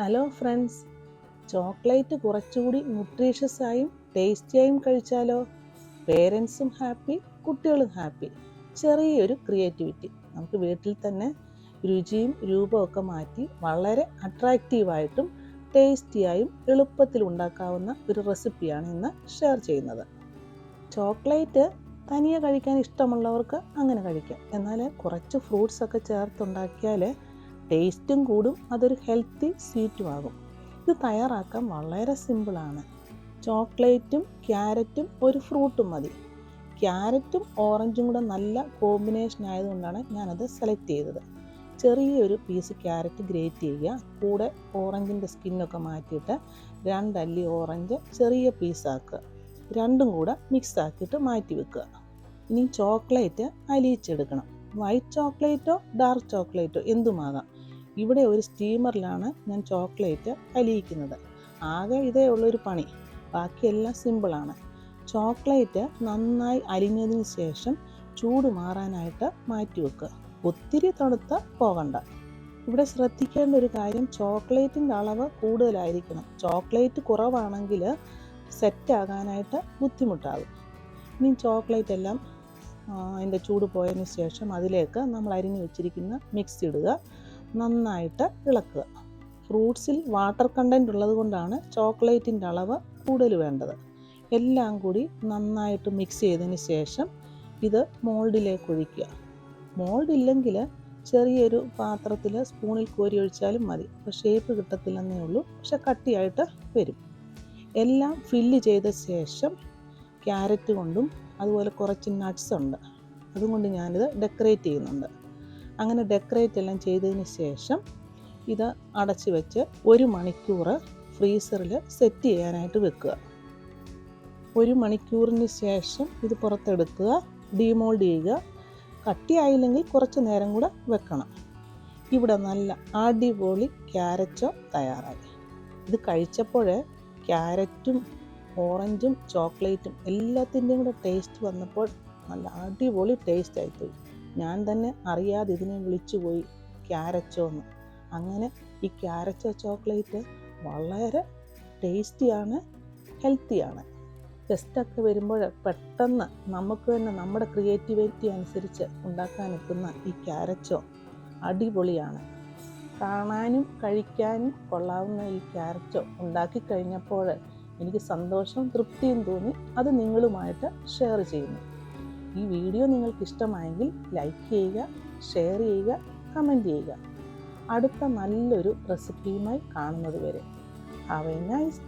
Hello friends. Chocolate കുറച്ചുകൂടി nutritious ആയും ടേസ്റ്റിയായും കഴിച്ചാലോ? പേരൻസും ഹാപ്പി കുട്ടികളും ഹാപ്പി. ചെറിയൊരു ക്രിയേറ്റിവിറ്റി നമുക്ക് വീട്ടിൽ തന്നെ രുചിയും രൂപമൊക്കെ മാറ്റി വളരെ അട്രാക്റ്റീവായിട്ടും ടേസ്റ്റിയായും എളുപ്പത്തിൽ ഉണ്ടാക്കാവുന്ന ഒരു റെസിപ്പിയാണ് ഇന്ന് ഷെയർ ചെയ്യുന്നത്. ചോക്ലേറ്റ് തനിയെ കഴിക്കാൻ ഇഷ്ടമുള്ളവർക്ക് അങ്ങനെ കഴിക്കാം. എന്നാൽ കുറച്ച് ഫ്രൂട്ട്സ് ഒക്കെ ചേർത്തുണ്ടാക്കിയാൽ ടേസ്റ്റും കൂടും അതൊരു ഹെൽത്തി സ്വീറ്റും ആകും ഇത് തയ്യാറാക്കാൻ വളരെ സിമ്പിളാണ്. ചോക്ലേറ്റും ക്യാരറ്റും ഒരു ഫ്രൂട്ടും മതി. ക്യാരറ്റും ഓറഞ്ചും കൂടെ നല്ല കോമ്പിനേഷൻ ആയതുകൊണ്ടാണ് ഞാനത് സെലക്ട് ചെയ്തത്. ചെറിയൊരു പീസ് ക്യാരറ്റ് ഗ്രേറ്റ് ചെയ്യുക. കൂടെ ഓറഞ്ചിന്റെ സ്കിന്നൊക്കെ മാറ്റിയിട്ട് രണ്ടല്ലി ഓറഞ്ച് ചെറിയ പീസാക്കുക രണ്ടും കൂടെ മിക്സ് ആക്കിയിട്ട് മാറ്റി വെക്കുക. ഇനി ചോക്ലേറ്റ് അലിയിച്ചെടുക്കണം. വൈറ്റ് ചോക്ലേറ്റോ ഡാർക്ക് ചോക്ലേറ്റോ എന്തുമാകാം. ഇവിടെ ഒരു സ്റ്റീമറിലാണ് ഞാൻ ചോക്ലേറ്റ് അലിയിക്കുന്നത്. ആകെ ഇതേ ഉള്ളൊരു പണി. ബാക്കിയെല്ലാം സിമ്പിളാണ് ചോക്ലേറ്റ് നന്നായി അലിഞ്ഞതിന് ശേഷം ചൂട് മാറാനായിട്ട് മാറ്റി വെക്കുക ഒത്തിരി തണുത്ത് പോകണ്ട. ഇവിടെ ശ്രദ്ധിക്കേണ്ട ഒരു കാര്യം ചോക്ലേറ്റിന്റെ അളവ് കൂടുതലായിരിക്കണം. ചോക്ലേറ്റ് കുറവാണെങ്കിൽ സെറ്റ് ആകാനായിട്ട് ബുദ്ധിമുട്ടാകും. ഇനി ചോക്ലേറ്റ് എല്ലാം അതിന്റെ ചൂട് പോയതിന് ശേഷം അതിലേക്ക് നമ്മൾ അരിഞ്ഞു വെച്ചിരിക്കുന്ന മിക്സ് ഇടുക. നന്നായിട്ട് ഇളക്കുക. ഫ്രൂട്ട്സിൽ വാട്ടർ കണ്ടന്റ് ഉള്ളത് കൊണ്ടാണ് ചോക്ലേറ്റിന്റെ അളവ് കൂടുതൽ വേണ്ടത്. എല്ലാം കൂടി നന്നായിട്ട് മിക്സ് ചെയ്തതിന് ശേഷം ഇത് മോൾഡിലേക്ക് ഒഴിക്കുക. മോൾഡ് ഇല്ലെങ്കിൽ ചെറിയൊരു പാത്രത്തിൽ സ്പൂണിൽ കോരി ഒഴിച്ചാലും മതി. അപ്പോൾ ഷേപ്പ് കിട്ടത്തില്ലെന്നേ ഉള്ളൂ. പക്ഷെ കട്ടിയായിട്ട് വരും. എല്ലാം ഫില്ല് ചെയ്ത ശേഷം ക്യാരറ്റ് കൊണ്ടും അതുപോലെ കുറച്ച് നട്ട്സ് ഉണ്ട്. അതുകൊണ്ട് ഞാനിത് ഡെക്കറേറ്റ് ചെയ്യുന്നുണ്ട്. അങ്ങനെ ഡെക്കറേറ്റ് എല്ലാം ചെയ്തതിന് ശേഷം ഇത് അടച്ച് വെച്ച് ഒരു മണിക്കൂർ ഫ്രീസറിൽ സെറ്റ് ചെയ്യാനായിട്ട് വെക്കുക. ഒരു മണിക്കൂറിന് ശേഷം ഇത് പുറത്തെടുക്കുക ഡീമോൾഡ് ചെയ്യുക. കട്ടിയായില്ലെങ്കിൽ കുറച്ച് നേരം കൂടെ വെക്കണം. ഇവിടെ നല്ല അടിപൊളി ക്യാരറ്റോ തയ്യാറായി. ഇത് കഴിച്ചപ്പോൾ ക്യാരറ്റും ഓറഞ്ചും ചോക്ലേറ്റും എല്ലാത്തിന്റെയും കൂടെ ടേസ്റ്റ് വന്നപ്പോൾ നല്ല അടിപൊളി ടേസ്റ്റ് ആയിപ്പോയി. ഞാൻ തന്നെ അറിയാതെ ഇതിനെ വിളിച്ചു പോയി ക്യാരച്ചോ എന്ന്. അങ്ങനെ ഈ ക്യാരച്ചോ ചോക്ലേറ്റ് വളരെ ടേസ്റ്റിയാണ് ഹെൽത്തിയാണ്. ഗസ്റ്റൊക്കെ വരുമ്പോൾ പെട്ടെന്ന് നമുക്ക് തന്നെ നമ്മുടെ ക്രിയേറ്റിവിറ്റി അനുസരിച്ച് ഉണ്ടാക്കാൻ ഉണ്ടാക്കാനെത്തുന്ന ഈ ക്യാരച്ചോ അടിപൊളിയാണ്. കാണാനും കഴിക്കാനും കൊള്ളാവുന്ന ഈ ക്യാരറ്റോ ഉണ്ടാക്കി കഴിഞ്ഞപ്പോൾ എനിക്ക് സന്തോഷവും തൃപ്തിയും തോന്നി. അത് നിങ്ങളുമായിട്ട് ഷെയർ ചെയ്യുന്നു. ഈ വീഡിയോ നിങ്ങൾക്ക് ഇഷ്ടമായെങ്കിൽ ലൈക്ക് ചെയ്യുക ഷെയർ ചെയ്യുക കമന്റ് ചെയ്യുക. അടുത്ത നല്ലൊരു റെസിപ്പിയുമായി കാണുന്നത് വരെ. Have A nice